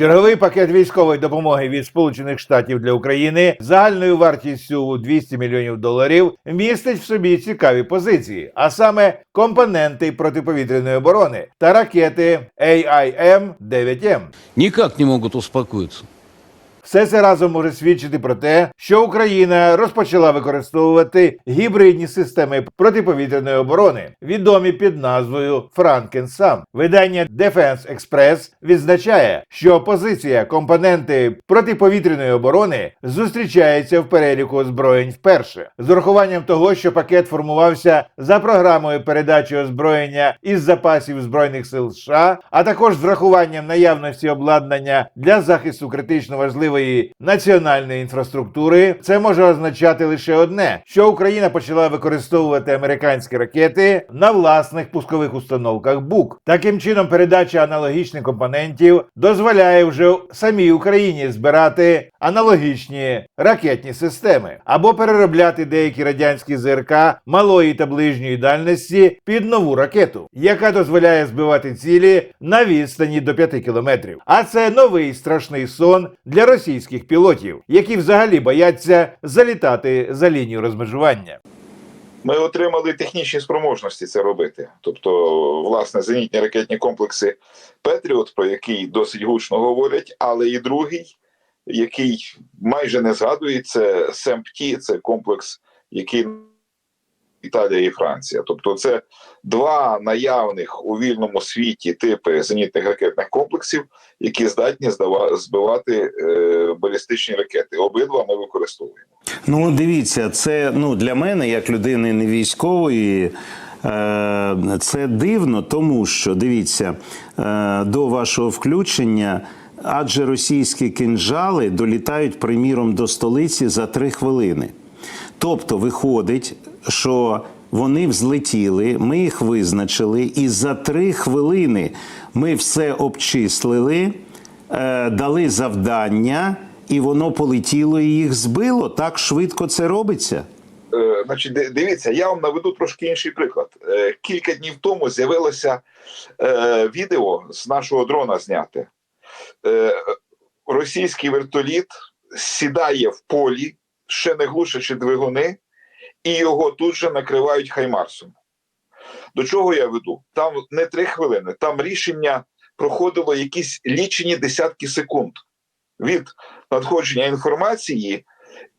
Черговий пакет військової допомоги від Сполучених Штатів для України загальною вартістю у 200 мільйонів доларів містить в собі цікаві позиції, а саме компоненти протиповітряної оборони та ракети AIM-9M. Ніяк не можуть успокоиться. Все це разом може свідчити про те, що Україна розпочала використовувати гібридні системи протиповітряної оборони, відомі під назвою Франкенсам. Видання Defense Express відзначає, що позиція компоненти протиповітряної оборони зустрічається в переліку озброєнь вперше, з урахуванням того, що пакет формувався за програмою передачі озброєння із запасів збройних сил США, а також з врахуванням наявності обладнання для захисту критично важливої національної інфраструктури, це може означати лише одне: що Україна почала використовувати американські ракети на власних пускових установках БУК. Таким чином, передача аналогічних компонентів дозволяє вже самій Україні збирати аналогічні ракетні системи або переробляти деякі радянські ЗРК малої та ближньої дальності під нову ракету, яка дозволяє збивати цілі на відстані до 5 кілометрів. А це новий страшний сон для російських пілотів, які взагалі бояться залітати за лінію розмежування. Ми отримали технічні спроможності це робити. Тобто, власне, зенітні ракетні комплекси Петріот, про який досить гучно говорять, але і другий, який майже не згадується, СЕМПТі, це комплекс, який Італія і Франція. Тобто, це два наявних у вільному світі типи зенітних ракетних комплексів, які здатні збивати е, балістичні ракети. Обидва ми використовуємо. Ну, дивіться, це ну для мене, як людини не військової. е, Це дивно, тому що дивіться е, до вашого включення, адже російські кинжали долітають, приміром, до столиці за три хвилини. Тобто, виходить, що вони взлетіли, ми їх визначили, і за три хвилини ми все обчислили, е, дали завдання, і воно полетіло і їх збило. Так швидко це робиться. Е, Значить, дивіться, я вам наведу трошки інший приклад. Е, Кілька днів тому з'явилося відео з нашого дрона зняте. Російський вертоліт сідає в полі, ще не глушачи двигуни, і його тут же накривають хаймарсом. До чого я веду? Там не три хвилини, там рішення проходило якісь лічені десятки секунд від надходження інформації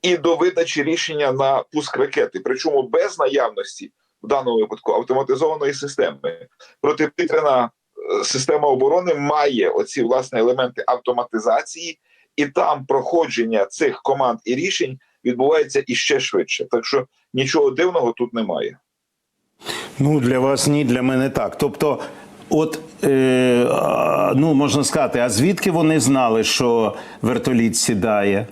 і до видачі рішення на пуск ракети, причому без наявності в даному випадку автоматизованої системи. Протиповітряна е, система оборони має оці власне елементи автоматизації, і там проходження цих команд і рішень відбувається іще швидше. Так що нічого дивного тут немає. Ну, для вас ні, для мене так. Тобто, от, е, ну, можна сказати, а звідки вони знали, що вертоліт сідає?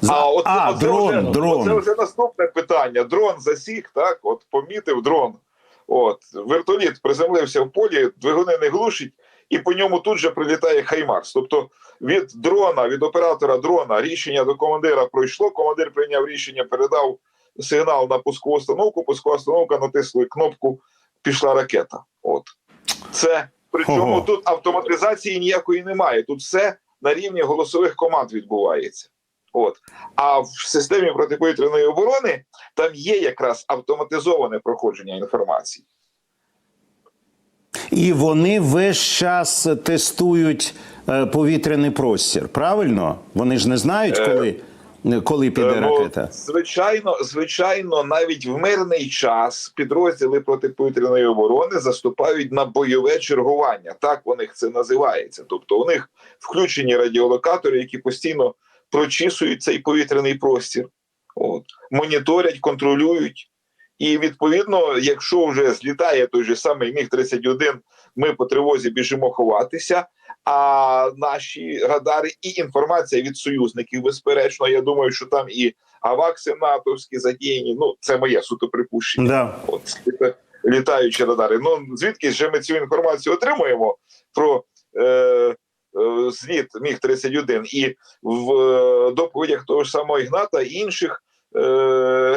За- А, от, а дрон, вже, дрон. Це вже наступне питання. Дрон засік, так, от помітив дрон. От, вертоліт приземлився в полі, двигуни не глушить, і по ньому тут же прилітає Хаймарс. Тобто від дрона, від оператора дрона рішення до командира пройшло. Командир прийняв рішення, передав сигнал на пускову установку. Пускова установка натисли кнопку, пішла ракета. От це причому Ого. тут автоматизації ніякої немає. Тут все на рівні голосових команд відбувається. От. А в системі протиповітряної оборони там є якраз автоматизоване проходження інформації. І вони весь час тестують е, повітряний простір. Правильно? Вони ж не знають, Е, коли, коли піде Е, ну, ракета. Звичайно, звичайно, навіть в мирний час підрозділи протиповітряної оборони заступають на бойове чергування. Так у них це називається. Тобто у них включені радіолокатори, які постійно прочісують цей повітряний простір, от, моніторять, контролюють. І відповідно, якщо вже злітає той же самий міг 31 ми по тривозі біжимо ховатися. А наші радари і інформація від союзників, безперечно, я думаю, що там і авакси натовські задіяні. Ну це моє суто припущення. Да. От літаючі радари. Ну звідки ж ми цю інформацію отримуємо про е, е, звіт міг 31 і в е, доповідях того ж самого Ігната і інших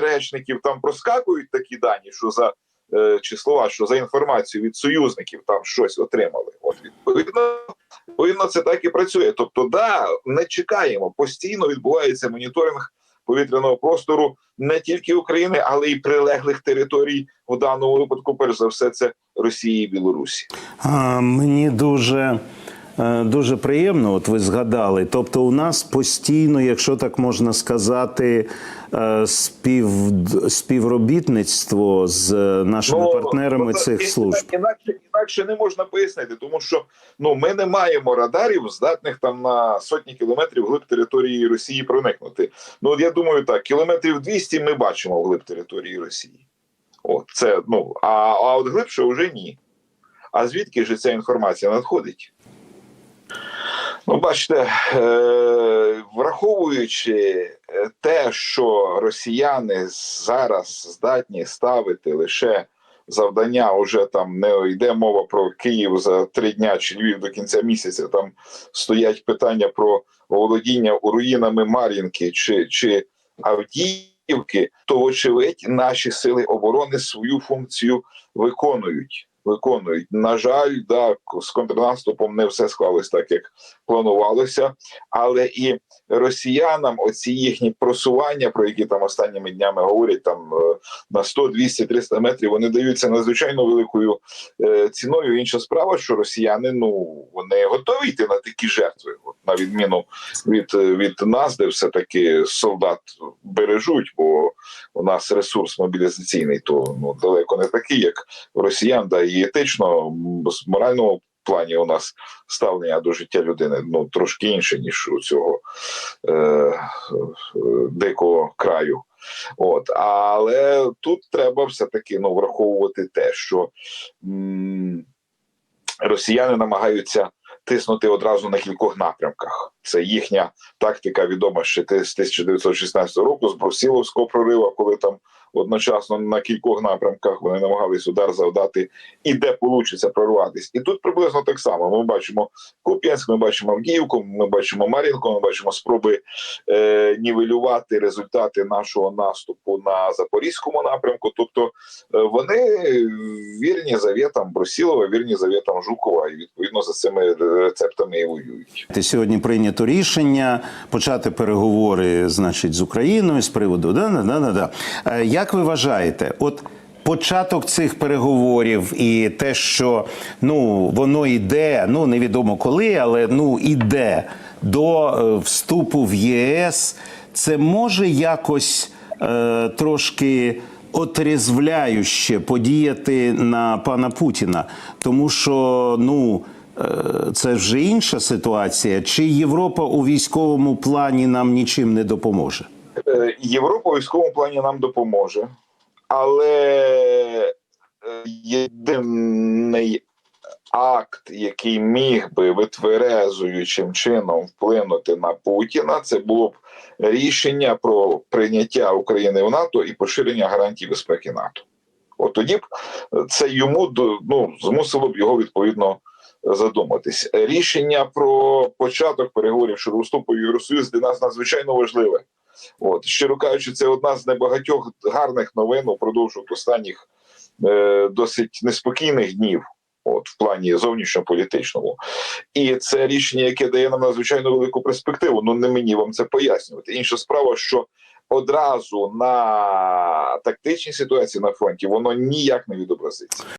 речників там проскакують такі дані, що за е, чи слова, що за інформацією від союзників там щось отримали. От відповідно Відповідно, це так і працює. Тобто, да, не чекаємо. Постійно відбувається моніторинг повітряного простору не тільки України, але й прилеглих територій в даному випадку, перш за все, це Росії і Білорусі. А, мені дуже. Е, Дуже приємно, от ви згадали. Тобто, у нас постійно, якщо так можна сказати, е, спів, співробітництво з е, нашими партнерами ну, цих служб. Інакше, інакше не можна пояснити, тому що ну ми не маємо радарів, здатних там на сотні кілометрів глиб території Росії проникнути. Ну от я думаю, так кілометрів 200 ми бачимо вглиб території Росії. От це ну а, а от глибше вже ні. А звідки ж ця інформація надходить? Ну, бачите, е, враховуючи е, те, що росіяни зараз здатні ставити лише завдання, уже там не йде мова про Київ за три дня чи Львів до кінця місяця. Там стоять питання про володіння руїнами Мар'їнки чи, чи Авдіївки, то вочевидь наші сили оборони свою функцію виконують. Виконують. На жаль, да, з контрнаступом не все склалось так, як планувалося, але і росіянам оці їхні просування, про які там останніми днями говорять, там е, на 100, 200, 300 метрів, вони даються надзвичайно великою е, ціною. Інша справа, що росіяни ну вони готові йти на такі жертви, на відміну від, від нас, де все таки солдат бережуть, бо у нас ресурс мобілізаційний, то ну далеко не такий, як росіян, да і етично, з морального плані у нас ставлення до життя людини ну трошки інше ніж у цього е, дикого краю. От але тут треба все таки ну враховувати те, що м, росіяни намагаються тиснути одразу на кількох напрямках. Це їхня тактика відома ще з 1916 року з Брусіловського прорива, коли там одночасно на кількох напрямках вони намагались удар завдати і де получиться прорватися. І тут приблизно так само. Ми бачимо Куп'янськ, ми бачимо Авдіївку, ми бачимо Мар'їнку, ми бачимо спроби е, нівелювати результати нашого наступу на запорізькому напрямку. Тобто е, вони вірні завітам Брусілова, вірні завітам Жукова, і відповідно за цими рецептами і воюють. Сьогодні прийнято рішення почати переговори, значить, з Україною з приводу да, да, да, да, да. Е, Як ви вважаєте, от початок цих переговорів і те, що ну воно йде, ну невідомо коли, але ну іде до е, вступу в ЄС, це може якось е, трошки отрізвляюще подіяти на пана Путіна, тому що ну. Е, Це вже інша ситуація. Чи Європа у військовому плані нам нічим не допоможе? Е, Європа у військовому плані нам допоможе, але е, єдиний акт, який міг би витверезуючим чином вплинути на Путіна, це було б рішення про прийняття України в НАТО і поширення гарантій безпеки НАТО. От тоді б це йому ну, змусило б його відповідно задуматись. Рішення про початок переговорів щодо вступу в Євросоюз для нас надзвичайно важливе. От щиро кажучи, це одна з небагатьох гарних новин упродовж останніх е, досить неспокійних днів. От в плані зовнішньополітичному, і це рішення, яке дає нам надзвичайно велику перспективу. Ну не мені вам це пояснювати. Інша справа, що одразу на тактичній ситуації на фронті воно ніяк не відобразиться.